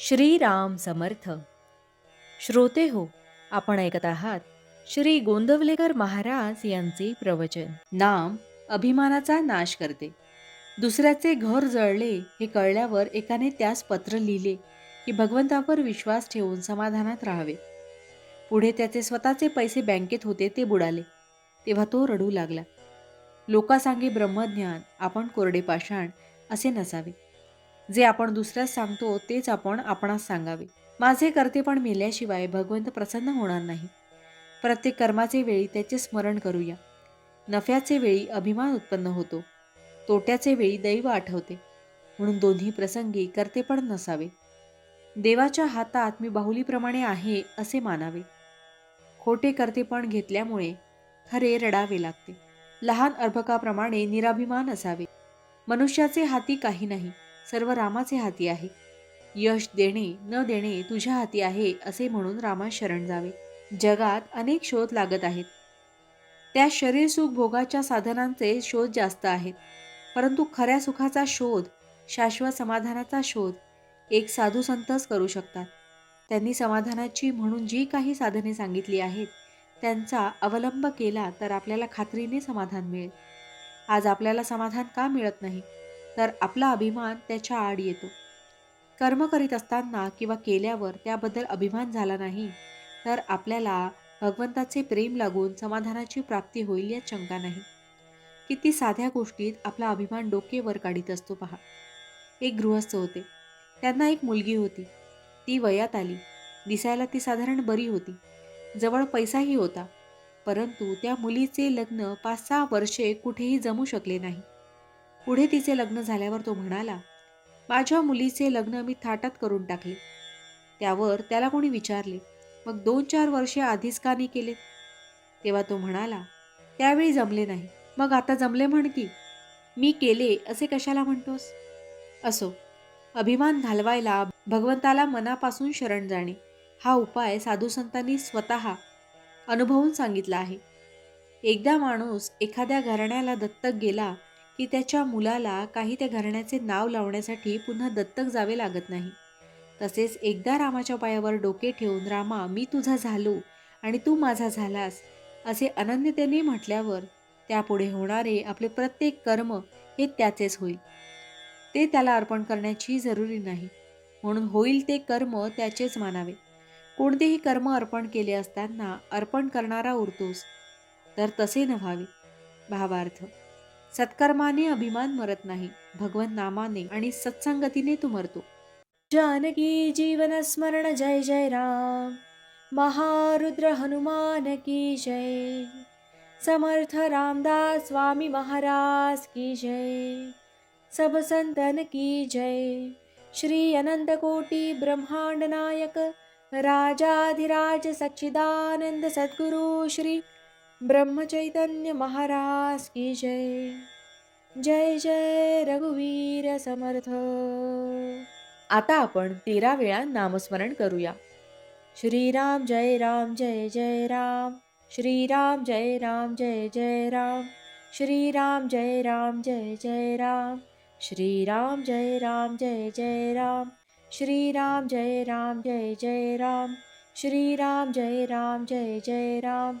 श्रीराम समर्थ. श्रोते हो आपण ऐकत आहात श्री गोंदवलेकर महाराज यांचे प्रवचन. नाम अभिमानाचा नाश करते. दुसऱ्याचे घर जळले हे कळल्यावर एकाने त्यास पत्र लिहिले की भगवंतावर विश्वास ठेवून समाधानात राहावे. पुढे त्याचे स्वतःचे पैसे बँकेत होते ते बुडाले. तेव्हा तो रडू लागला. लोकासांगे ब्रह्मज्ञान आपण कोरडे पाषाण असे नसावे. जे आपण दुसऱ्यास सांगतो तेच आपण आपणास सांगावे. माझे करते पण मेल्याशिवाय भगवंत प्रसन्न होणार नाही. प्रत्येक कर्माचे वेळी त्याचे स्मरण करूया. नफ्याचे वेळी अभिमान उत्पन्न होतो. तोट्याचे वेळी दैव आठवते. म्हणून दोन्ही प्रसंगी कर्तेपण नसावे. देवाच्या हातात मी बाहुलीप्रमाणे आहे असे मानावे. खोटे कर्तेपण घेतल्यामुळे खरे रडावे लागते. लहान अर्भकाप्रमाणे निराभिमान असावे. मनुष्याचे हाती काही नाही. सर्व रामाचे हाती आहे. यश देणे न देणे तुझ्या हाती आहे असे म्हणून रामास शरण जावे. जगात अनेक शोध लागत आहेत. त्या शरीर सुख भोगाच्या साधनांचे शोध जास्त आहेत. परंतु खऱ्या सुखाचा शोध शाश्वत समाधानाचा शोध एक साधू संतच करू शकतात. त्यांनी समाधानाची म्हणून जी काही साधने सांगितली आहेत त्यांचा अवलंब केला तर आपल्याला खात्रीने समाधान मिळेल. आज आपल्याला समाधान का मिळत नाही? तर आपला अभिमान त्याच्या आड येतो. कर्म करीत असताना किंवा केल्यावर त्याबद्दल अभिमान झाला नाही तर आपल्याला भगवंताचे प्रेम लागून समाधानाची प्राप्ती होईल यात शंका नाही. किती साध्या गोष्टीत आपला अभिमान डोके वर काढीत असतो पहा. एक गृहस्थ होते. त्यांना एक मुलगी होती. ती वयात आली. दिसायला ती साधारण बरी होती. जवळ पैसाही होता परंतु त्या मुलीचे लग्न पाच सहा वर्षे कुठेही जमू शकले नाही. पुढे तिचे लग्न झाल्यावर तो म्हणाला माझ्या मुलीचे लग्न मी थाटात करून टाकले. त्यावर त्याला कोणी विचारले. मग दोन चार वर्षे आधीच का नाही केले? तेव्हा तो म्हणाला त्यावेळी जमले नाही. मग आता जमले म्हण की मी केले असे कशाला म्हणतोस? असो अभिमान घालवायला भगवंताला मनापासून शरण जाणे हा उपाय साधूसंतांनी स्वत स्वतः अनुभवून सांगितला आहे. एकदा माणूस एखाद्या घराण्याला दत्तक गेला की त्याच्या मुलाला काही त्या घराण्याचे नाव लावण्यासाठी पुन्हा दत्तक जावे लागत नाही. तसेच एकदा रामाच्या पायावर डोके ठेवून रामा मी तुझा झालो आणि तू माझा झालास असे अनन्यतेने म्हटल्यावर त्यापुढे होणारे आपले प्रत्येक कर्म हे त्याचेच होईल. ते त्याला अर्पण करण्याची जरुरी नाही. म्हणून होईल ते कर्म त्याचेच मानावे. कोणतेही कर्म अर्पण केले असताना अर्पण करणारा उरतोस तर तसे न व्हावे. भावार्थ सत्कर्माने अभिमान मरत नाही. भगवंत नामाने आणि सत्संगतीने तू मरतो. जानकी जीवन स्मरण जय जय राम. महारुद्र हनुमान की जय. समर्थ रामदास स्वामी महाराज की जय. सब संतन की जय. श्री अनंत कोटी ब्रह्मांड नायक. राजाधिराज सच्चिदानंद सद्गुरु श्री ब्रह्मचैतन्य महाराज की जय। जय जय रघुवीर समर्थ। आता आपण तेरा वेळा नामस्मरण करूया। श्रीराम जय राम जय जय राम। श्रीराम जय राम जय जय राम। श्रीराम जय राम जय जय राम। श्रीराम जय राम जय जय राम। श्रीराम जय राम जय जय राम। श्रीराम जय राम जय जय राम।